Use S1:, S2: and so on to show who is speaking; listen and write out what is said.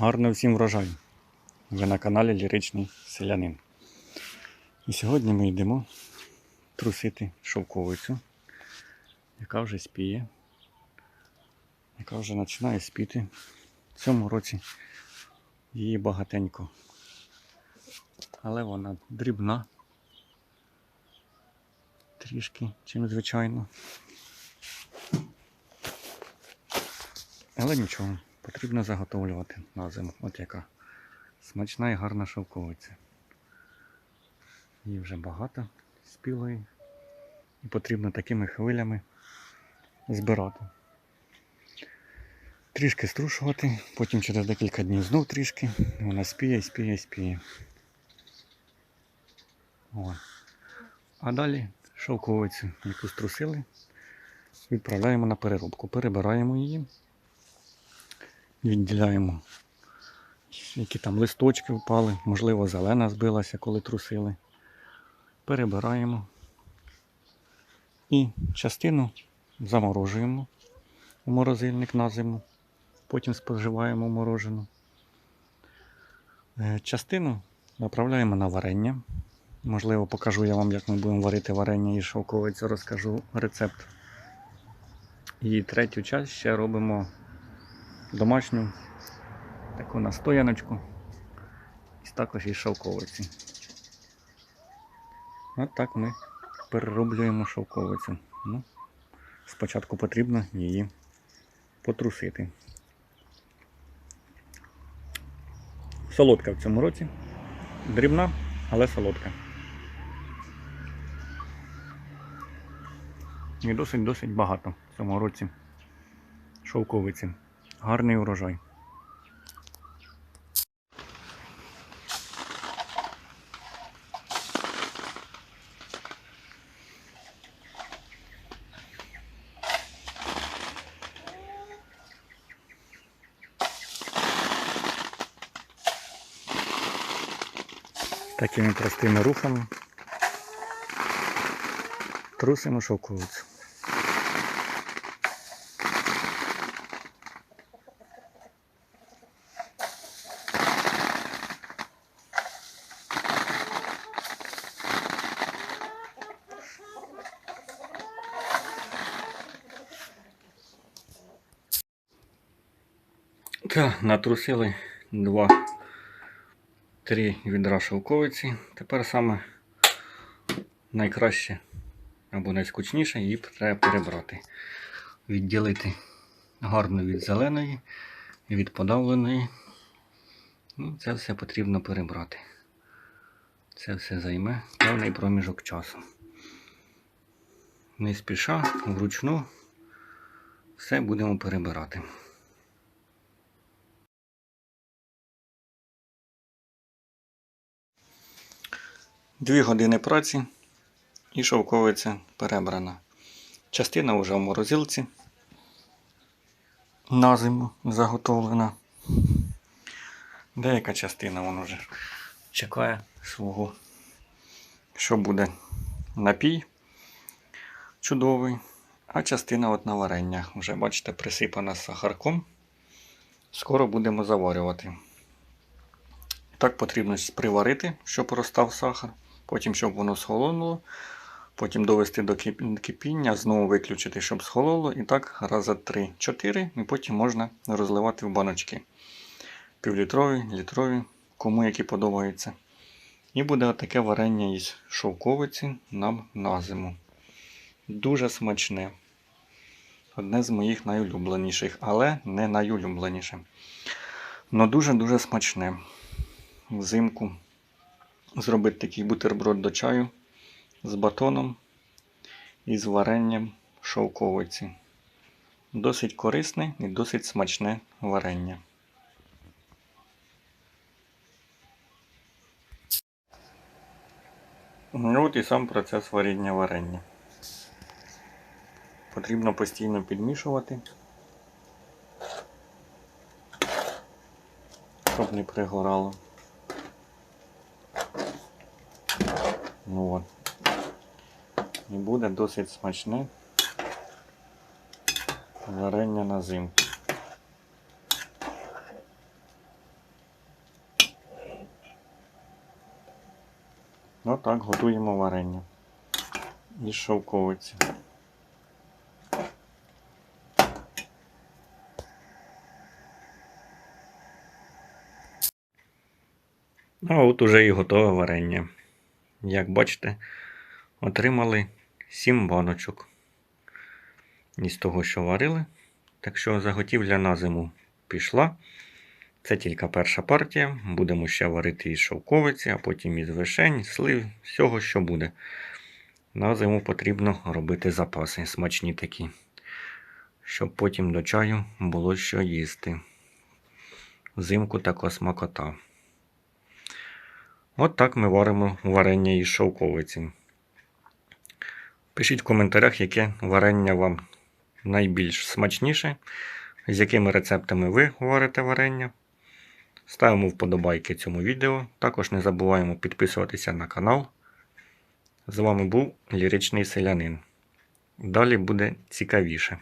S1: Гарно всім врожаю. Ви на каналі Ліричний Селянин. І сьогодні ми йдемо трусити шовковицю, яка вже спіє, яка вже починає спіти. В цьому році її багатенько. Але вона дрібна. Трішки, чим звичайно. Але нічого, потрібно заготовлювати на зиму. От яка смачна і гарна шовковиця. Її вже багато спілої. І потрібно такими хвилями збирати. Трішки струшувати, потім через декілька днів знов трішки. Вона спіє, спіє, спіє. О. А далі шовковицю, яку струсили, відправляємо на переробку. Перебираємо її відділяємо, які там листочки впали, можливо, зелена збилася, коли трусили. Перебираємо і частину заморожуємо у морозильник на зиму, потім споживаємо морожену. Е, Частину направляємо на варення. Можливо, покажу я вам, як ми будемо варити варення і шовковицю, розкажу рецепт. І третю часть ще робимо домашню таку настояночку і також із шовковиці. От так ми перероблюємо шовковицю. Ну, спочатку потрібно її потрусити. Солодка в цьому році. Дрібна, але солодка. І досить-досить багато в цьому році шовковиці. Гарний урожай. Такими простими рухами трусимо шовковицю. Так, натрусили два, три відра шовковиці. Тепер саме найкраще або найскучніше її треба перебрати. Відділити гарно від зеленої, від подавленої. Ну, це все потрібно перебрати. Це все займе певний проміжок часу. Не спіша, вручну все будемо перебирати. Дві години праці і шовковиця перебрана. Частина вже в морозилці на зиму заготовлена. Деяка частина вона вже чекає свого, що буде напій чудовий, а частина от на варення. Вже, бачите, присипана сахарком. Скоро будемо заварювати. Так потрібно приварити, щоб розстав сахар, потім, щоб воно схолонуло, потім довести до кипіння, знову виключити, щоб схололо. І так раза 3-4, і потім можна розливати в баночки. Півлітрові, літрові, кому які подобаються. І буде таке варення із шовковиці нам на зиму. Дуже смачне. Одне з моїх найулюбленіших, але не найулюбленіше. Но дуже-дуже смачне взимку зробити такий бутерброд до чаю з батоном і з варенням шовковиці. Досить корисне і досить смачне варення. Ну от і сам процес варіння варення. Потрібно постійно підмішувати, щоб не пригорало. Ну от. І буде досить смачне варення на зимку. Отак готуємо варення із шовковиці. Ну, а от уже і готове варення. Як бачите, отримали 7 баночок із того, що варили. Так що заготівля на зиму пішла. Це тільки перша партія. Будемо ще варити із шовковиці, а потім із вишень, слив, всього, що буде. На зиму потрібно робити запаси смачні такі, щоб потім до чаю було що їсти. Взимку така смакота. От так ми варимо варення із шовковиці. Пишіть в коментарях, яке варення вам найбільш смачніше, з якими рецептами ви варите варення. Ставимо вподобайки цьому відео. Також не забуваємо підписуватися на канал. З вами був Ліричний Селянин. Далі буде цікавіше.